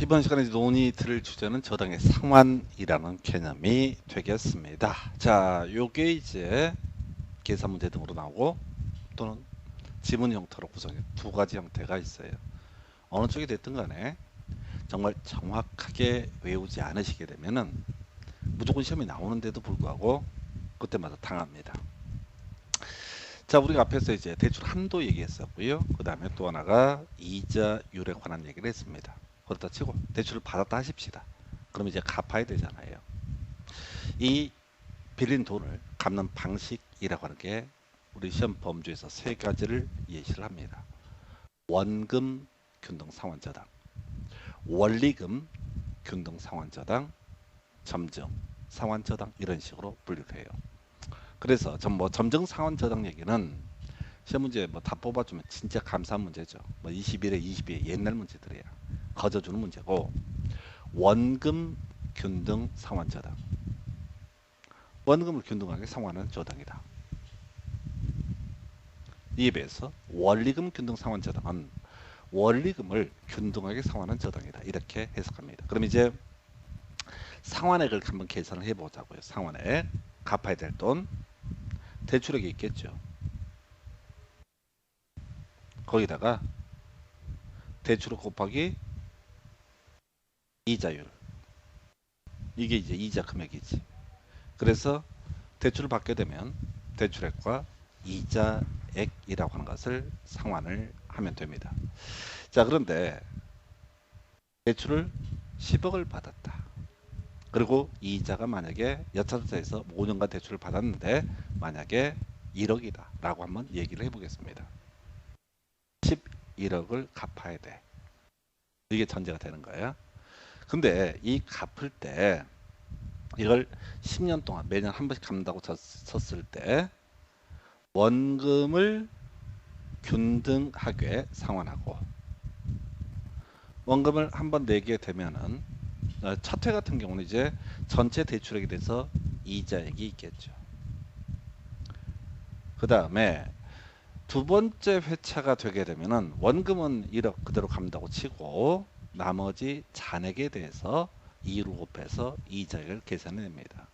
이번 시간에 논의 들을 주제는 저당의 상환이라는 개념이 되겠습니다. 자, 요게 이제 계산 문제 등으로 나오고 또는 지문 형태로 구성해 두 가지 형태가 있어요. 어느 쪽이 됐든 간에 정말 정확하게 외우지 않으시게 되면은 무조건 시험이 나오는데도 불구하고 그때마다 당합니다. 자, 우리가 앞에서 이제 대출 한도 얘기했었고요. 그 다음에 또 하나가 이자율에 관한 얘기를 했습니다. 그렇다 치고 대출을 받았다 하십시다. 그럼 이제 갚아야 되잖아요. 이 빌린 돈을 갚는 방식이라고 하는 게 우리 시험 범주에서 세 가지를 예시를 합니다. 원금 균등 상환저당, 원리금 균등 상환저당, 점증 상환저당 이런 식으로 분류를 해요. 그래서 전뭐 점증 상환저당 얘기는 시험 문제 뭐 다 뽑아주면 진짜 감사한 문제죠. 뭐 21에 22에 옛날 문제들이야. 거저주는 문제고 원금 균등 상환 저당 원금을 균등하게 상환하는 저당이다. 이에 비해서 원리금 균등 상환 저당은 원리금을 균등하게 상환하는 저당이다. 이렇게 해석합니다. 그럼 이제 상환액을 한번 계산을 해보자고요. 상환액 갚아야 될 돈 대출액이 있겠죠. 거기다가 대출 곱하기 이자율 이게 이제 이자 금액이지. 그래서 대출을 받게 되면 대출액과 이자액이라고 하는 것을 상환을 하면 됩니다. 자 그런데 대출을 10억을 받았다. 그리고 이자가 만약에 여차저차해서 5년간 대출을 받았는데 만약에 1억이다 라고 한번 얘기를 해보겠습니다. 11억을 갚아야 돼. 이게 전제가 되는 거예요. 근데 이 갚을 때 이걸 10년 동안 매년 한 번씩 갚는다고 쳤을 때 원금을 균등하게 상환하고 원금을 한 번 내게 되면은 어, 첫회 같은 경우는 이제 전체 대출액에 대해서 이자액이 있겠죠. 그 다음에 두 번째 회차가 되게 되면은 원금은 1억 그대로 갚는다고 치고 나머지 잔액에 대해서 2로 곱해서 이자액을 계산해냅니다.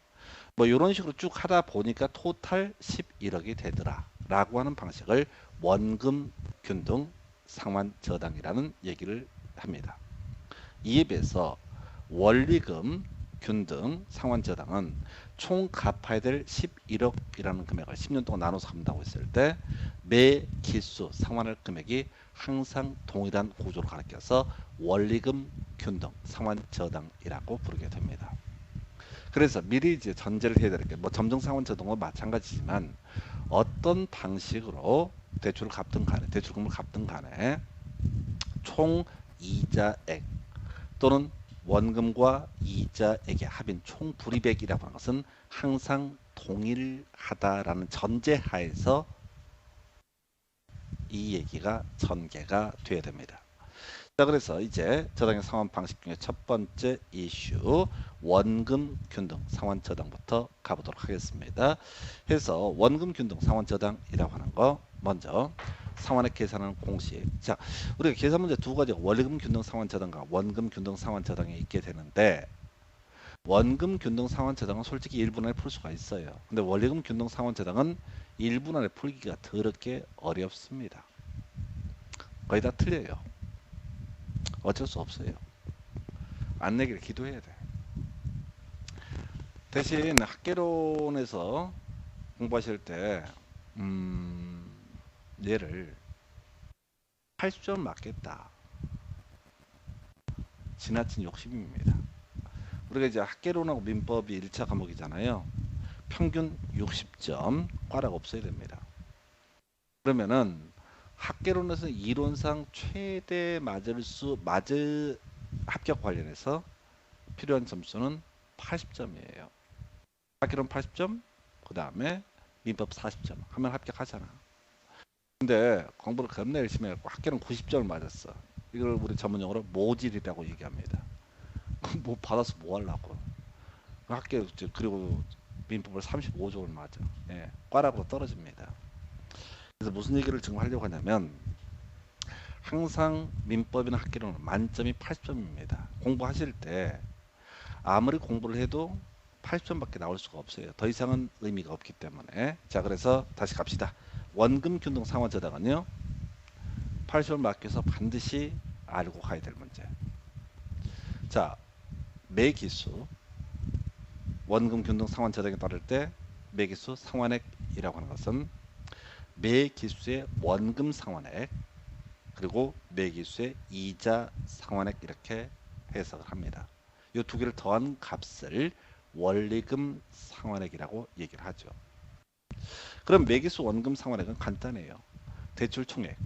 뭐 이런 식으로 쭉 하다 보니까 토탈 11억이 되더라 라고 하는 방식을 원금 균등 상환 저당이라는 얘기를 합니다. 이에 비해서 원리금 균등 상환 저당은 총 갚아야 될 11억이라는 금액을 10년 동안 나눠서 갚는다고 했을 때 매 기수 상환할 금액이 항상 동일한 구조로 가르쳐서 원리금 균등 상환 저당이라고 부르게 됩니다. 그래서 미리 이제 전제를 해야 되는 게뭐 점정 상환 저당과 마찬가지지만 어떤 방식으로 대출을 갚든 간에 대출금을 갚든 간에 총 이자액 또는 원금과 이자액의 합인 총 불이백이라고 하는 것은 항상 동일하다라는 전제하에서 이 얘기가 전개가 돼야 됩니다. 자 그래서 이제 저당의 상환 방식 중에 첫 번째 이슈 원금 균등 상환 저당부터 가보도록 하겠습니다. 해서 원금 균등 상환 저당이라고 하는 거 먼저 상환액 계산하는 공식. 자, 우리가 계산 문제 두 가지 원리금 균등 상환 저당과 원금 균등 상환 저당이 있게 되는데 원금 균등 상환 저당은 솔직히 1분 안에 풀 수가 있어요. 근데 원리금 균등 상환 저당은 1분 안에 풀기가 더럽게 어렵습니다. 거의 다 틀려요. 어쩔 수 없어요. 안 내기를 기도해야 돼. 대신 학계론에서 공부하실 때 음, 얘를 80점 맞겠다. 지나친 욕심입니다. 우리가 이제 학계론하고 민법이 1차 과목이잖아요. 평균 60점 과락 없어야 됩니다. 그러면은 학계론에서 이론상 최대 맞을 수 맞을 합격 관련해서 필요한 점수는 80점이에요. 학계론 80점, 그 다음에 민법 40점 하면 합격하잖아. 근데 공부를 겁나 열심히 해갖고 학교는 90점을 맞았어. 이걸 우리 전문용어로 모질이라고 얘기합니다. 뭐 받아서 뭐 하려고. 학교 그리고 민법을 35점을 맞아. 예, 과락으로 떨어집니다. 그래서 무슨 얘기를 지금 하려고 하냐면 항상 민법이나 학기로는 만점이 80점입니다. 공부하실 때 아무리 공부를 해도 80점밖에 나올 수가 없어요. 더 이상은 의미가 없기 때문에. 자, 그래서 다시 갑시다. 원금 균등 상환 저당은요. 80을 맡겨서 반드시 알고 가야 될 문제. 자, 매기수 원금 균등 상환 저당에 따를 때 매기수 상환액이라고 하는 것은 매기수의 원금 상환액 그리고 매기수의 이자 상환액 이렇게 해석을 합니다. 이 두 개를 더한 값을 원리금 상환액이라고 얘기를 하죠. 그럼 매기수 원금 상환액은 간단해요. 대출 총액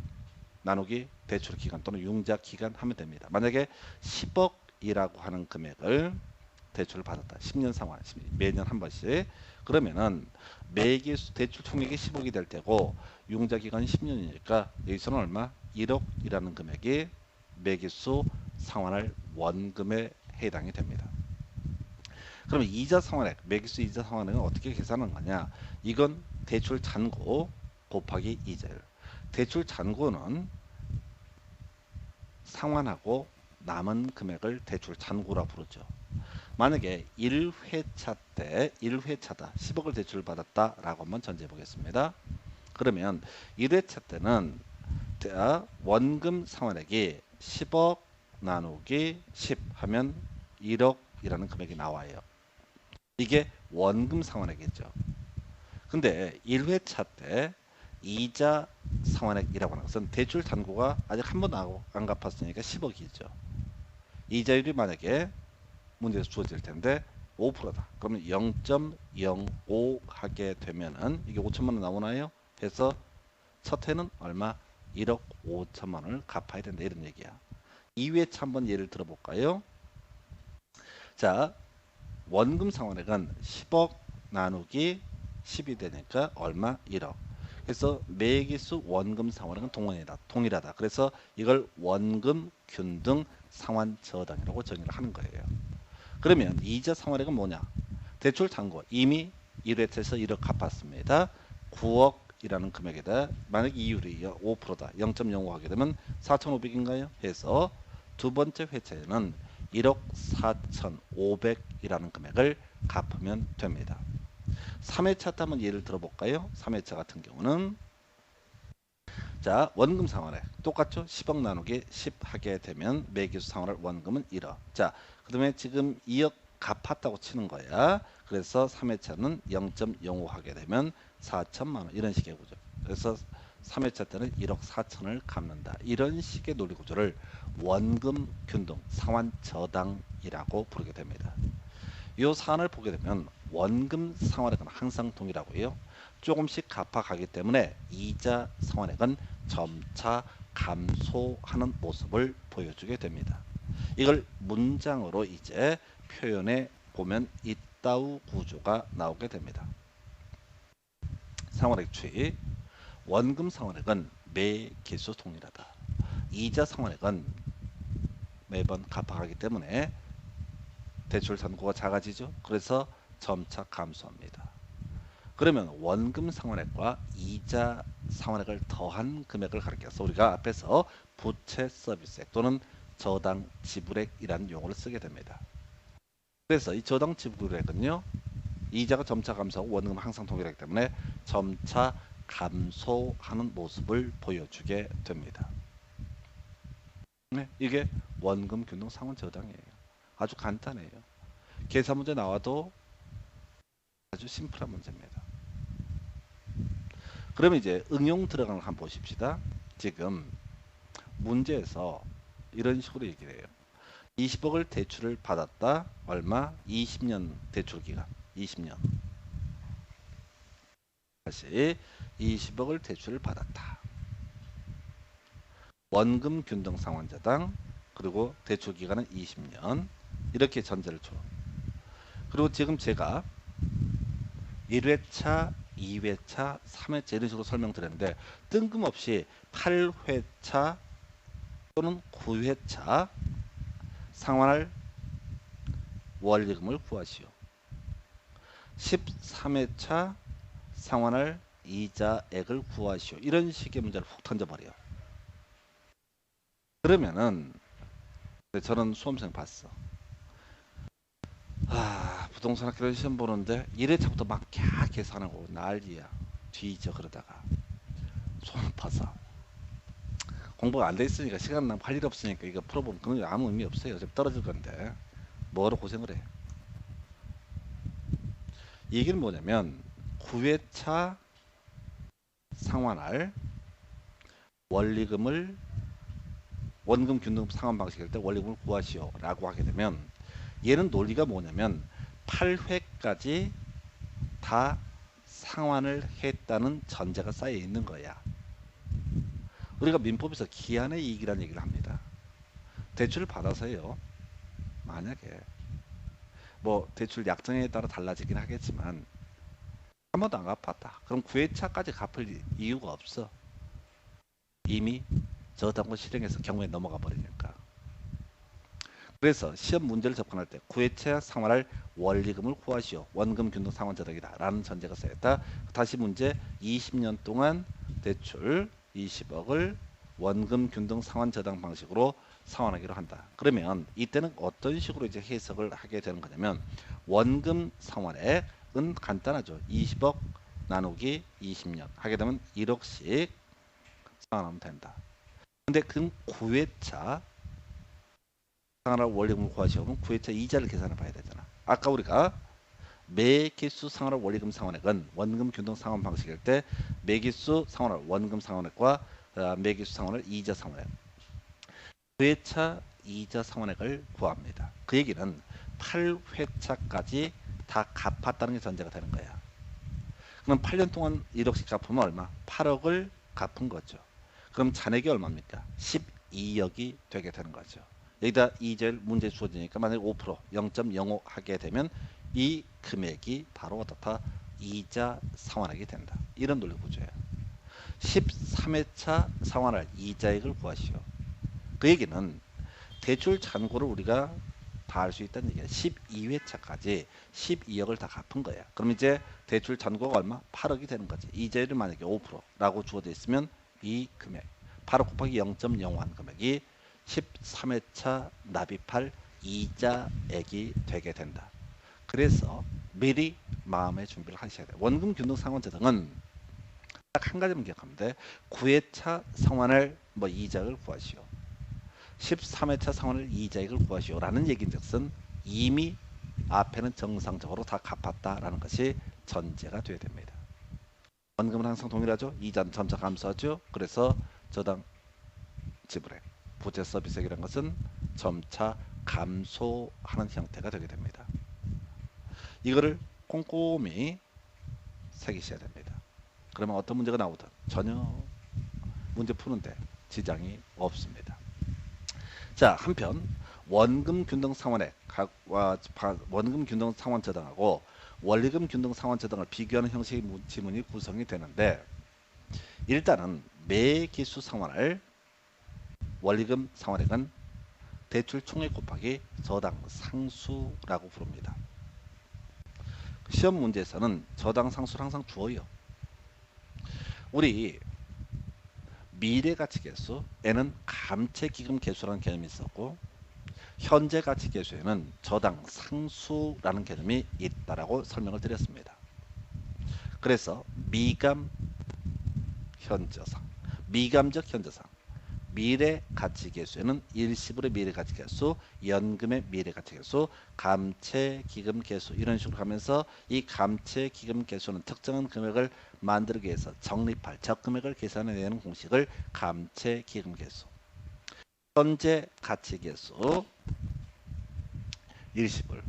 나누기 대출 기간 또는 융자 기간 하면 됩니다. 만약에 10억 이라고 하는 금액을 대출을 받았다. 10년 상환, 매년 한 번씩. 그러면은 매기수 대출 총액이 10억이 될 때고 융자 기간이 10년이니까 여기서는 얼마? 1억이라는 금액이 매기수 상환할 원금에 해당이 됩니다. 그러면 이자 상환액, 매기수 이자 상환액은 어떻게 계산하는 거냐? 이건 대출 잔고 곱하기 이자율. 대출 잔고는 상환하고 남은 금액을 대출 잔고라 부르죠. 만약에 1회차 때 1회차다 10억을 대출을 받았다 라고 한번 전제해 보겠습니다. 그러면 1회차 때는 원금 상환액이 10억 나누기 10 하면 1억이라는 금액이 나와요. 이게 원금 상환액이죠. 근데 1회차 때 이자 상환액이라고 하는 것은 대출 잔고가 아직 한 번도 안 갚았으니까 10억이죠. 이자율이 만약에 문제에서 주어질 텐데 5%다. 그러면 0.05 하게 되면은 이게 5천만 원 나오나요? 해서 첫 해는 얼마? 1억 5천만 원을 갚아야 된다 이런 얘기야. 2회차 한번 예를 들어볼까요? 자, 원금 상환액은 10억 나누기 10이 되니까 얼마? 1억. 그래서 매기수 원금 상환액은 동원이다. 동일하다. 그래서 이걸 원금 균등 상환 저당이라고 정의를 하는 거예요. 그러면 이자 상환액은 뭐냐? 대출 잔고 이미 1회차에서 1억 갚았습니다. 9억이라는 금액에다 만약 이율이 5%다. 0.05 하게 되면 4,500인가요? 해서 두 번째 회차에는 1억 4,500이라는 금액을 갚으면 됩니다. 3회차 때 한번 예를 들어볼까요? 3회차 같은 경우는 자 원금 상환액 똑같죠? 10억 나누기 10 하게 되면 매기수 상환할 원금은 1억. 자 그 다음에 지금 2억 갚았다고 치는 거야. 그래서 3회차는 0.05 하게 되면 4천만 원. 이런 식의 구조. 그래서 3회차 때는 1억 4천을 갚는다. 이런 식의 논리 구조를 원금 균등 상환 저당이라고 부르게 됩니다. 이 사안을 보게 되면 원금 상환액은 항상 동일하고요. 조금씩 갚아가기 때문에 이자 상환액은 점차 감소하는 모습을 보여주게 됩니다. 이걸 문장으로 이제 표현해 보면 이따우 구조가 나오게 됩니다. 상환액 추이 원금 상환액은 매 개수 동일하다. 이자 상환액은 매번 갚아가기 때문에 대출 잔고가 작아지죠. 그래서 점차 감소합니다. 그러면 원금 상환액과 이자 상환액을 더한 금액을 가리켜서 우리가 앞에서 부채 서비스액 또는 저당 지불액이라는 용어를 쓰게 됩니다. 그래서 이 저당 지불액은요. 이자가 점차 감소하고 원금은 항상 동일하기 때문에 점차 감소하는 모습을 보여주게 됩니다. 네, 이게 원금 균등 상환 저당이에요. 아주 간단해요. 계산 문제 나와도 아주 심플한 문제입니다. 그러면 이제 응용 들어가는 거 한번 보십시다. 지금 문제에서 이런 식으로 얘기를 해요. 20억을 대출을 받았다. 얼마? 20년 대출 기간. 20년. 다시 20억을 대출을 받았다. 원금 균등 상환자당 그리고 대출 기간은 20년. 이렇게 전제를 줘. 그리고 지금 제가 1회차, 2회차, 3회차 이런 식으로 설명드렸는데 뜬금없이 8회차 또는 9회차 상환할 원리금을 구하시오. 13회차 상환할 이자액을 구하시오. 이런 식의 문제를 훅 던져버려요. 그러면은 네, 저는 수험생 봤어. 아 부동산 학교를 시험 보는데 1회차부터 막 캬 계산하고 난리야. 뒤져 그러다가 손 아파서 공부가 안 돼 있으니까 시간 낭 할일 없으니까 이거 풀어보면 그건 아무 의미 없어요. 어차피 떨어질 건데 뭐로 고생을 해. 이 얘기는 뭐냐면 9회차 상환할 원리금을 원금 균등 상환 방식일 때 원리금을 구하시오 라고 하게 되면 얘는 논리가 뭐냐면 8회까지 다 상환을 했다는 전제가 쌓여 있는 거야. 우리가 민법에서 기한의 이익이라는 얘기를 합니다. 대출을 받아서요. 만약에 뭐 대출 약정에 따라 달라지긴 하겠지만 한 번도 안 갚았다. 그럼 9회차까지 갚을 이유가 없어. 이미 저당권 실행해서 경우에 넘어가 버리니까. 그래서 시험 문제를 접근할 때 9회차 상환할 원리금을 구하시오. 원금 균등 상환 저당이다. 라는 전제가 쌓였다. 다시 문제 20년 동안 대출 20억을 원금 균등 상환 저당 방식으로 상환하기로 한다. 그러면 이때는 어떤 식으로 이제 해석을 하게 되는 거냐면 원금 상환액은 간단하죠. 20억 나누기 20년 하게 되면 1억씩 상환하면 된다. 근데 그 9회차 상환할 원리금을 구하시면 9회차 이자를 계산해 봐야 되잖아. 아까 우리가 매기수 상환할 원리금 상환액은 원금 균등 상환 방식일 때 매기수 상환할 원금 상환액과 어, 매기수 상환할 이자 상환액 9회차 이자 상환액을 구합니다. 그 얘기는 8회차까지 다 갚았다는 게 전제가 되는 거야. 그럼 8년 동안 1억씩 갚으면 얼마? 8억을 갚은 거죠. 그럼 잔액이 얼마입니까? 12억이 되게 되는 거죠. 여기다 이자율 문제 주어지니까 만약에 5% 0.05 하게 되면 이 금액이 바로 어떻다? 이자 상환하게 된다. 이런 논리 구조예요. 13회차 상환할 이자액을 구하시오. 그 얘기는 대출 잔고를 우리가 다할수 있다는 얘기야. 12회차까지 12억을 다 갚은 거야. 그럼 이제 대출 잔고가 얼마? 8억이 되는 거지. 이자율이 만약에 5%라고 주어져 있으면 이 금액 8억 곱하기 0.01 금액이 13회차 납입할 이자액이 되게 된다. 그래서 미리 마음의 준비를 하셔야 돼요. 원금 균등 상환 제도는 딱 한 가지만 기억하면 돼. 9회차 상환을 뭐 이자를 구하시오. 13회차 상환을 이자액을 구하시오 라는 얘기인즉슨 이미 앞에는 정상적으로 다 갚았다라는 것이 전제가 되어야 됩니다. 원금은 항상 동일하죠. 이자는 점차 감소하죠. 그래서 저당 지불액, 부채 서비스액이라는 것은 점차 감소하는 형태가 되게 됩니다. 이거를 꼼꼼히 새기셔야 됩니다. 그러면 어떤 문제가 나오든 전혀 문제 푸는데 지장이 없습니다. 자 한편 원금 균등 상환액 원금 균등 상환 저당하고 원리금 균등 상환 저당을 비교하는 형식의 문- 지문이 구성이 되는데 일단은 매 기수 상환할 원리금 상환액은 대출 총액 곱하기 저당 상수라고 부릅니다. 시험 문제에서는 저당 상수를 항상 주어요. 우리 미래 가치 계수 에는 감채 기금 계수라는 개념이 있었고 현재 가치 계수에는 저당 상수라는 개념이 있다라고 설명을 드렸습니다. 그래서 미감 현저상, 미감적 현저상, 미래 가치 계수에는 일시불의 미래 가치 계수, 연금의 미래 가치 계수, 감채 기금 계수 이런 식으로 가면서 이 감채 기금 계수는 특정한 금액을 만들기 위해서 적립할 적금액을 계산해내는 공식을 감채 기금 계수. 현재 가치 계수 일시불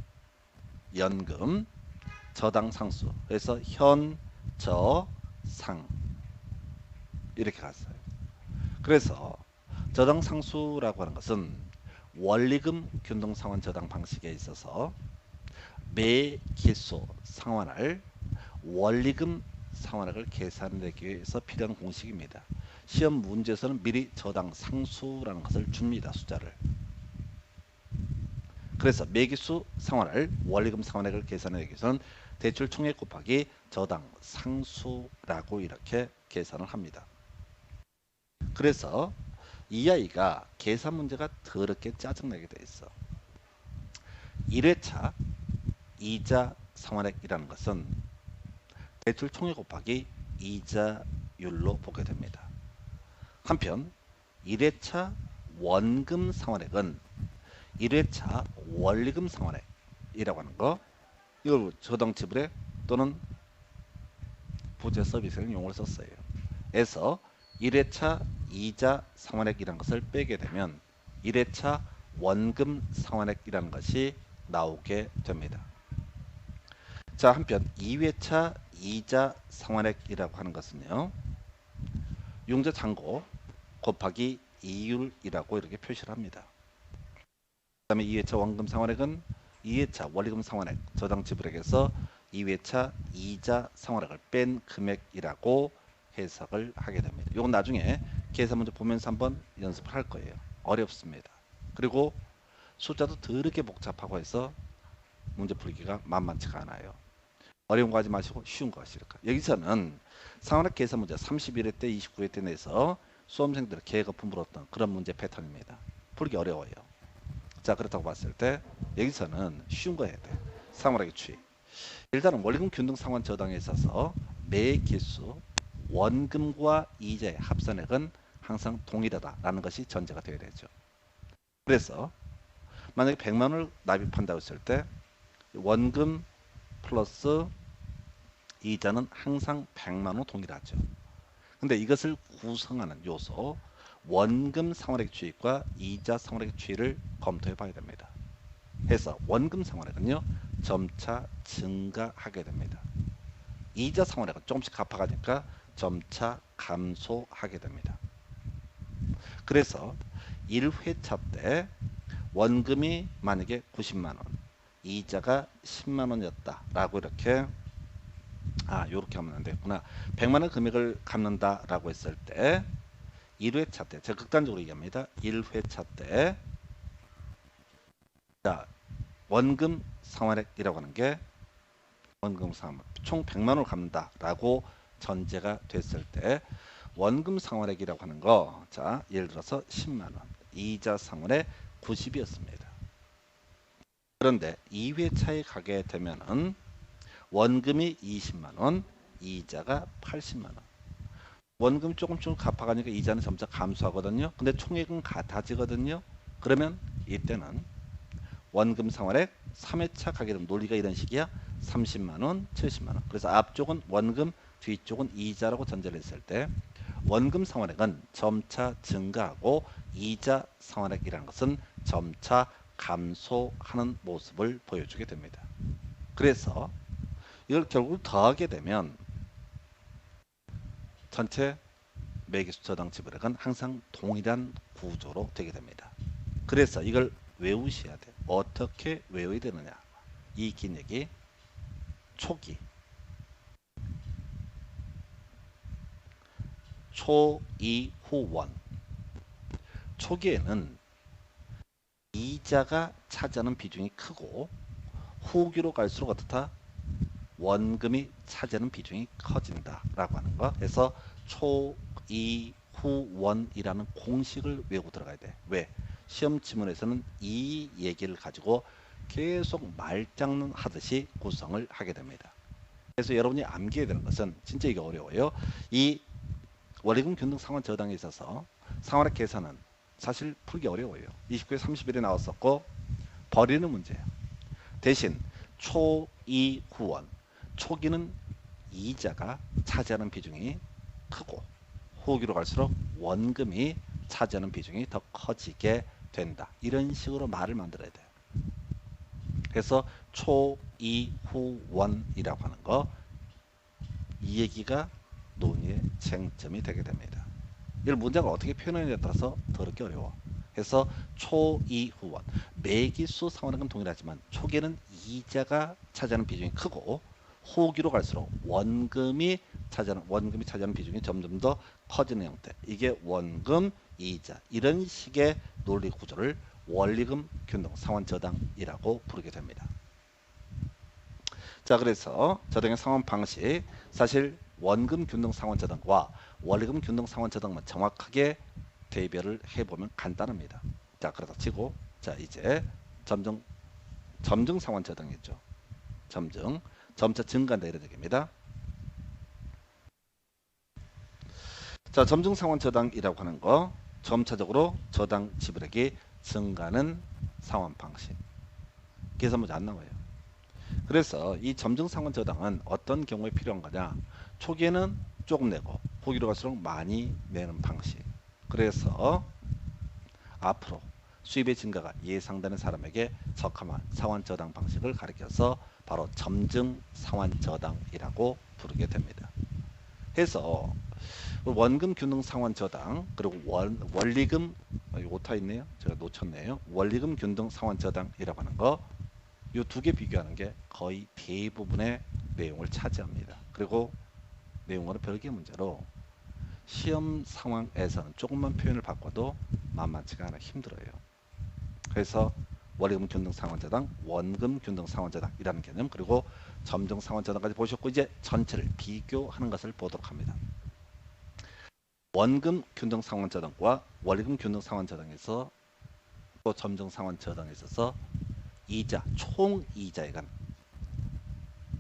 연금 저당 상수 그래서 현 저 상 이렇게 갔어요. 그래서 저당 상수라고 하는 것은 원리금 균등 상환 저당 방식에 있어서 매 기수 상환할 원리금 상환액을 계산하기 위해서 필요한 공식입니다. 시험 문제에서는 미리 저당 상수라는 것을 줍니다. 숫자를. 그래서 매기수 상환할 원리금 상환액을 계산하기 위해서는 대출 총액 곱하기 저당 상수라고 이렇게 계산을 합니다. 그래서 이 아이가 계산 문제가 더럽게 짜증나게 돼 있어. 1회차 이자 상환액이라는 것은 대출 총액 곱하기 이자율로 보게 됩니다. 한편 1회차 원금 상환액은 1회차 원리금 상환액이라고 하는 거 이걸 저당 지불에 또는 부재 서비스를 용어를 썼어요. 에서 1회차 이자 상환액이라는 것을 빼게 되면 1회차 원금 상환액이라는 것이 나오게 됩니다. 자 한편 2회차 이자 상환액이라고 하는 것은요. 융자 잔고 곱하기 이율이라고 이렇게 표시를 합니다. 그 다음에 2회차 원금 상환액은 2회차 원리금 상환액 저당 지불액에서 2회차 이자 상환액을 뺀 금액이라고 해석을 하게 됩니다. 이건 나중에 계산 문제 보면서 한번 연습을 할 거예요. 어렵습니다. 그리고 숫자도 더럽게 복잡하고 해서 문제 풀기가 만만치가 않아요. 어려운 거 하지 마시고 쉬운 거 하시니까. 여기서는 상환학 계산 문제 31회 때 29회 때 내서 수험생들 계거품 물었던 그런 문제 패턴입니다. 풀기 어려워요. 자 그렇다고 봤을 때 여기서는 쉬운 거 해야 돼. 상환학의 추이. 일단은 원리금 균등 상환 저당에 있어서 매 개수 원금과 이자의 합산액은 항상 동일하다라는 것이 전제가 되어야 되죠. 그래서 만약에 100만 원을 납입한다고 했을 때 원금 플러스 이자는 항상 100만 원 동일하죠. 근데 이것을 구성하는 요소 원금 상환액 추이과 이자 상환액 추이를 검토해 봐야 됩니다. 해서 원금 상환액은요 점차 증가하게 됩니다. 이자 상환액은 조금씩 갚아가니까 점차 감소하게 됩니다. 그래서 1회차 때 원금이 만약에 90만 원, 이자가 10만 원이었다 라고 이렇게 아, 요렇게 하면 안 되겠구나. 100만 원 금액을 갚는다 라고 했을 때 1회차 때 제가 극단적으로 얘기합니다. 1회차 때 자, 원금 상환액이라고 하는 게 원금 상환 총 100만 원을 갚는다 라고 전제가 됐을 때 원금 상환액이라고 하는 거 자, 예를 들어서 10만 원. 이자 상환액 90이었습니다. 그런데 2회차에 가게 되면은 원금이 20만 원, 이자가 80만 원. 원금 조금 조금 갚아가니까 이자는 점차 감소하거든요. 근데 총액은 같아지거든요. 그러면 이때는 원금 상환액 3회차 가게 되면 논리가 이런 식이야. 30만 원, 70만 원. 그래서 앞쪽은 원금, 뒤쪽은 이자라고 전제를 했을 때 원금 상환액은 점차 증가하고 이자 상환액이라는 것은 점차 감소하는 모습을 보여주게 됩니다. 그래서 이걸 결국 더하게 되면 전체 매기수 저당 지불액은 항상 동일한 구조로 되게 됩니다. 그래서 이걸 외우셔야 돼요. 어떻게 외워야 되느냐. 이긴 얘기 초기 초이후원 초기에는 이자가 차지하는 비중이 크고 후기로 갈수록 어떻다? 원금이 차지하는 비중이 커진다라고 하는 거. 그래서 초이후원이라는 공식을 외우고 들어가야 돼. 왜? 시험 지문에서는 이 얘기를 가지고 계속 말장난 하듯이 구성을 하게 됩니다. 그래서 여러분이 암기해야 되는 것은 진짜 이게 어려워요. 이 원리금 균등 상환 저당에 있어서 상환액 계산은 사실 풀기 어려워요. 29에 30일에 나왔었고 버리는 문제예요. 대신 초이 후원 초기는 이자가 차지하는 비중이 크고 후기로 갈수록 원금이 차지하는 비중이 더 커지게 된다. 이런 식으로 말을 만들어야 돼요. 그래서 초이후원이라고 하는 거 이 얘기가 논의의 쟁점이 되게 됩니다. 이걸 문장을 어떻게 표현하느냐에 따라서 더럽게 어려워. 그래서 초이후원 매기수 상환액은 동일하지만 초기에는 이자가 차지하는 비중이 크고 후기로 갈수록 원금이 차지하는 원금이 차지하는 비중이 점점 더 커지는 형태. 이게 원금 이자 이런 식의 논리 구조를 원리금 균등 상환 저당이라고 부르게 됩니다. 자 그래서 저당의 상환 방식 사실 원금 균등 상환 저당과 원리금 균등 상환 저당만 정확하게 대별을 해보면 간단합니다. 자 그러다 치고 자 이제 점증 점증 상환 저당이죠. 점증 점차 증가한다 이런 얘기입니다. 자 점증 상환 저당이라고 하는 거 점차적으로 저당 지불액이 증가하는 상환 방식. 계산 문제 안 나와요. 그래서 이 점증 상환 저당은 어떤 경우에 필요한 거냐? 초기에는 조금 내고 후기로 갈수록 많이 내는 방식. 그래서 앞으로 수입의 증가가 예상되는 사람에게 적합한 상환 저당 방식을 가리켜서 바로 점증 상환 저당이라고 부르게 됩니다. 해서 원금 균등 상환 저당 그리고 원, 원리금 오타 있네요. 제가 놓쳤네요. 원리금 균등 상환 저당이라고 하는 거 이 두 개 비교하는 게 거의 대부분의 내용을 차지합니다. 그리고 내용은 별개 문제로 시험 상황에서는 조금만 표현을 바꿔도 만만치가 않아 힘들어요. 그래서 원리금 균등 상환자당, 원금 균등 상환자당이라는 개념 그리고 점정 상환자당까지 보셨고 이제 전체를 비교하는 것을 보도록 합니다. 원금 균등 상환자당과 원리금 균등 상환자당에서 또 점정 상환자당에 있어서 이자 총 이자에 관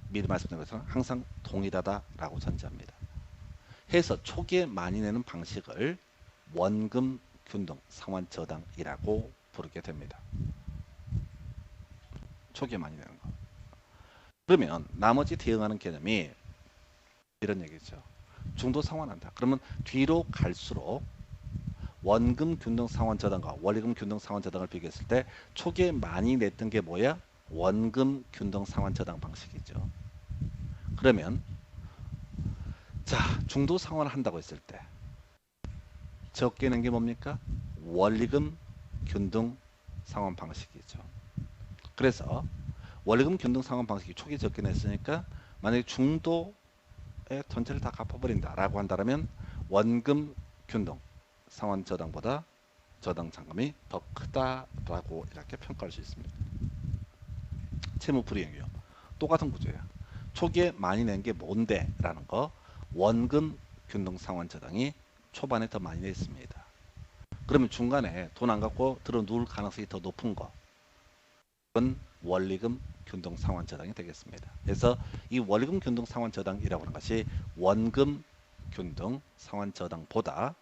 미리 말씀드린 것처럼 항상 동일하다라고 전제합니다. 해서 초기에 많이 내는 방식을 원금 균등 상환 저당이라고 부르게 됩니다. 초기에 많이 내는 거. 그러면 나머지 대응하는 개념이 이런 얘기죠. 중도 상환한다. 그러면 뒤로 갈수록 원금 균등 상환 저당과 원리금 균등 상환 저당을 비교했을 때 초기에 많이 냈던 게 뭐야? 원금 균등 상환 저당 방식이죠. 그러면 자 중도 상환을 한다고 했을 때 적게 낸 게 뭡니까? 원리금 균등 상환 방식이죠. 그래서 원리금 균등 상환 방식이 초기 적게 냈으니까 만약에 중도의 전체를 다 갚아버린다라고 한다면 원금 균등 상환 저당보다 저당 잔금이 더 크다라고 이렇게 평가할 수 있습니다. 채무 불이행이요. 똑같은 구조예요. 초기에 많이 낸 게 뭔데? 라는 거 원금 균등 상환 저당이 초반에 더 많이 냈습니다. 그러면 중간에 돈 안 갖고 들어 누울 가능성이 더 높은 거 그건 원리금 균등 상환 저당이 되겠습니다. 그래서 이 원리금 균등 상환 저당이라고 하는 것이 원금 균등 상환 저당보다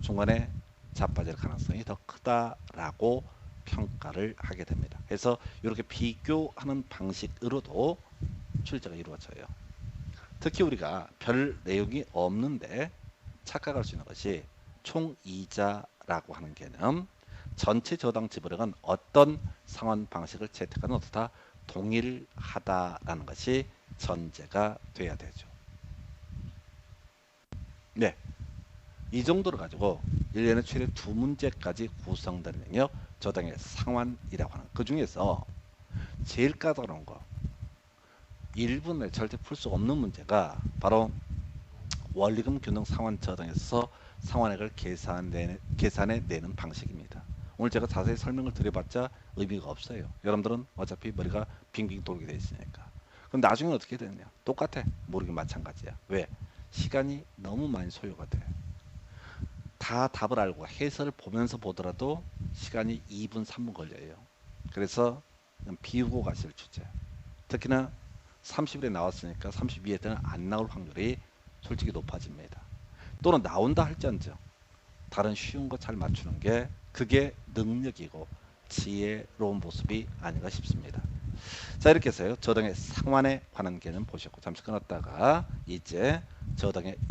중간에 자빠질 가능성이 더 크다라고 평가를 하게 됩니다. 그래서 이렇게 비교하는 방식으로도 출제가 이루어져요. 특히 우리가 별 내용이 없는데 착각할 수 있는 것이 총이자라고 하는 개념 전체 저당 지불액은 어떤 상환 방식을 채택하는 어떻다 동일하다라는 것이 전제가 돼야 되죠. 네. 이 정도를 가지고 1년에 최대 두 문제까지 구성되는 영역 저당의 상환이라고 하는 그 중에서 제일 까다로운 거 1분에 절대 풀 수 없는 문제가 바로 원리금 균등 상환 저당에서 상환액을 계산내, 계산해 내는 방식입니다. 오늘 제가 자세히 설명을 드려봤자 의미가 없어요. 여러분들은 어차피 머리가 빙빙 돌게 돼 있으니까. 그럼 나중에 어떻게 되느냐? 똑같아. 모르기 마찬가지야. 왜? 시간이 너무 많이 소요가 돼. 다 답을 알고 해설을 보면서 보더라도 시간이 2분, 3분 걸려요. 그래서 비우고 가실 주제. 특히나 30일에 나왔으니까 32회 때는 안 나올 확률이 솔직히 높아집니다. 또는 나온다 할지언정 다른 쉬운 거 잘 맞추는 게 그게 능력이고 지혜로운 모습이 아닌가 싶습니다. 자 이렇게 해서요 저당의 상환에 관한 개념 보셨고 잠시 끊었다가 이제 저당의